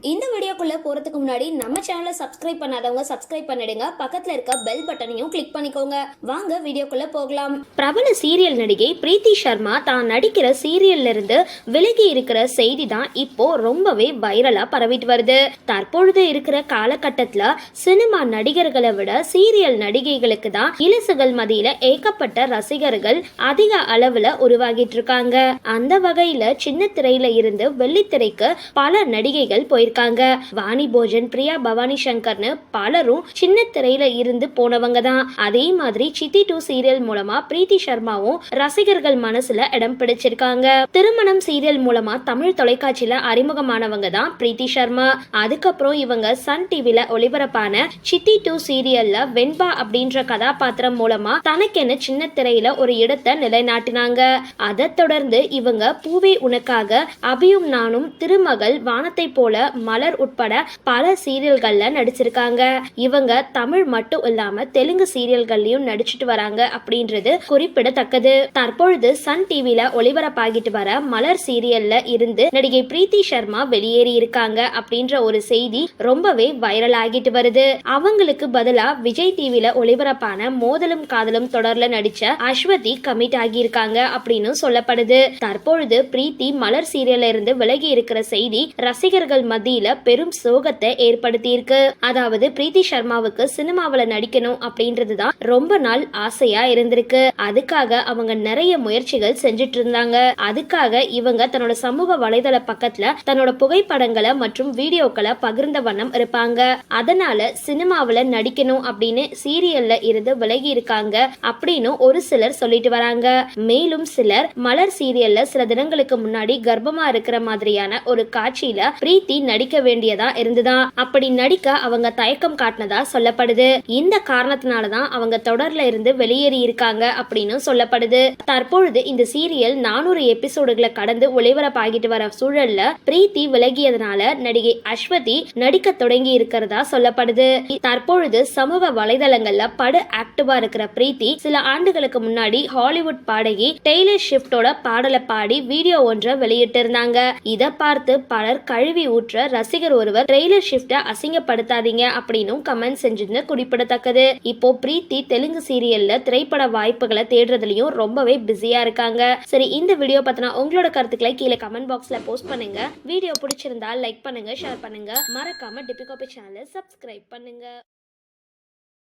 இந்த வீடியோக்குள்ளே போறதுக்கு முன்னாடி நம்ம சேனலை சப்ஸ்கிரைப் பண்ணாதவங்க சப்ஸ்கிரைப் பண்ணிடுங்க. பக்கத்தில் இருக்க பெல் பட்டனையும் கிளிக் பண்ணிக்கோங்க. வாங்க வீடியோக்குள்ளே போகலாம். பிரபல சீரியல் நடிகை பிரீத்தி சர்மா தான் நடிக்கிற சீரியல்ல இருந்து விலகி இருக்கிற செய்தி தான் இப்போ ரொம்பவே வைரலாக பரவிட்டு வருது. தற்பொழுது இருக்கிற காலகட்டத்தில் சினிமா நடிகர்களை விட சீரியல் நடிகைகளுக்கு தான் இலசுகள் மதியில் ஏகப்பட்ட ரசிகர்கள் அதிக அளவில் உருவாகிட்டு இருக்காங்க. அந்த வகையில் சின்ன திரையில இருந்து வெள்ளித்திரைக்கு பல நடிகைகள் போயிருக்காங்க. வாணி போஜன் பிரியா பவானி சங்கர்னு பலரும் சின்ன திரையில இருந்து போனவங்க தான். அதே மாதிரி சித்தி டூ சீரியல் மூலமா பிரீத்தி சர்மாவும் ரசிகர்கள் மனசுல இடம் பிடிச்சிருக்காங்க. திருமணம் சீரியல் மூலமா தமிழ் தொலைக்காட்சியில அறிமுகமானவங்க தான் பிரீத்தி சர்மா. அதுக்கப்புறம் இவங்க சன் டிவில ஒளிபரப்பான சித்தி டூ சீரியல்ல வெண்பா அப்படின்ற கதாபாத்திரம் மூலமா தனக்கென சின்ன திரையில ஒரு இடத்தை நிலைநாட்டினாங்க. அதை தொடர்ந்து இவங்க பூவே உனக்காக அபியும் நானும் திருமகள் வானத்தை போல மலர் உட்பட பல சீரியல்கள்ல நடிச்சிருக்காங்க. இவங்க தமிழ் மட்டும் இல்லாம தெலுங்கு சீரியல்கள்லயும் நடிச்சிட்டு வராங்க அப்படின்றது குறிப்பிடத்தக்கது. தற்பொழுது சன் டிவில ஒளிபரப்பாகிட்டு வர மலர் சீரியல்ல இருந்து நடிகை பிரீத்தி சர்மா வெளியேறி இருக்காங்க அப்படின்ற ஒரு செய்தி ரொம்பவே வைரல் ஆகிட்டு வருது. அவங்களுக்கு பதிலா விஜய் டிவில ஒளிபரப்பான மோதலும் காதலும் தொடர்ல நடிச்ச அஸ்வதி கமிட் ஆகியிருக்காங்க அப்படின்னு சொல்லப்படுது. தற்பொழுது பிரீத்தி மலர் சீரியல்ல இருந்து விலகி இருக்கிற செய்தி ரசிகர்கள் மத்தியில பெரும் சோகத்தை ஏற்படுத்தியிருக்கு. அதாவது பிரீத்தி சர்மாவுக்கு சினிமாவுல நடிக்கணும் அப்படின்றதுதான் ரொம்ப நாள் ஆசையா இருந்திருக்கு. அதுக்காக அவங்க நிறைய முயற்சிகள் செஞ்சுட்டு இருந்தாங்க அதுக்காக இவங்க தன்னோட சமூக வலைதள பக்கத்துல தன்னோட புகைப்படங்களை மற்றும் வீடியோக்களை பகிர்ந்த வண்ணம் இருப்பாங்க. அதனால சினிமாவுல நடிக்கணும் அப்படின்னு சீரியல்ல இருந்து விலகி இருக்காங்க அப்படின்னு ஒரு சிலர் சொல்லிட்டு வராங்க. மேலும் சிலர் மலர் சீரியல்ல சில தினங்களுக்கு முன்னாடி கர்ப்பமா இருக்கிற மாதிரியான ஒரு காட்சியில பிரீத்தி நடிக்க வேண்டியதா இருந்ததா? அப்படி நடிக்க அவங்க தயக்கம் காட்டினதா சொல்லப்படுது. இந்த காரணத்தினாலதான் அவங்க தொடர்ல இருந்து வெளியேறி இருக்காங்க அப்படின்னு சொல்லப்படுது. தற்பொழுது இந்த சீரியல் நானூறு எபிசோடுகளை கடந்து ஒளிபரப்பாகிட்டு வர சூழல்ல பிரீத்தி விலகியதனால நடிகை அஸ்வதி நடிக்க தொடங்கி இருக்கிறதா சொல்லப்படுது. தற்பொழுது சமூக வலைதளங்கள்ல படு ஆக்டிவா இருக்கிற பிரீத்தி சில ஆண்டுகளுக்கு முன்னாடி ஹாலிவுட் பாடகி டெய்லர் ஷிப்டோட பாடலை பாடி வீடியோ ஒன்றை வெளியிட்டு இருந்தாங்க இதை பார்த்து பலர் கழுவி ஊற்ற ரசிகர் ஒருவர் ட்ரெய்லர் ஷிஃப்டை அசிங்கப்படுத்தாதீங்க அப்படின்னும் கமெண்ட் செஞ்சிருந்த குறிப்பிடத்தக்கது. இப்போ பிரீத்தி தெலுங்கு சீரியல்ல திரைப்பட வாய்ப்புகளை தேடுறதுலயும் ரொம்பவே பிஸியா இருக்காங்க. சரி இந்த வீடியோ பத்தின உங்களோட கருத்துக்களை கீழே கமெண்ட் பாக்ஸ்ல போஸ்ட் பண்ணுங்க. வீடியோ பிடிச்சிருந்தா லைக் பண்ணுங்க ஷேர் பண்ணுங்க. மறக்காம டிபிகோபி சேனலை சப்ஸ்கிரைப் பண்ணுங்க.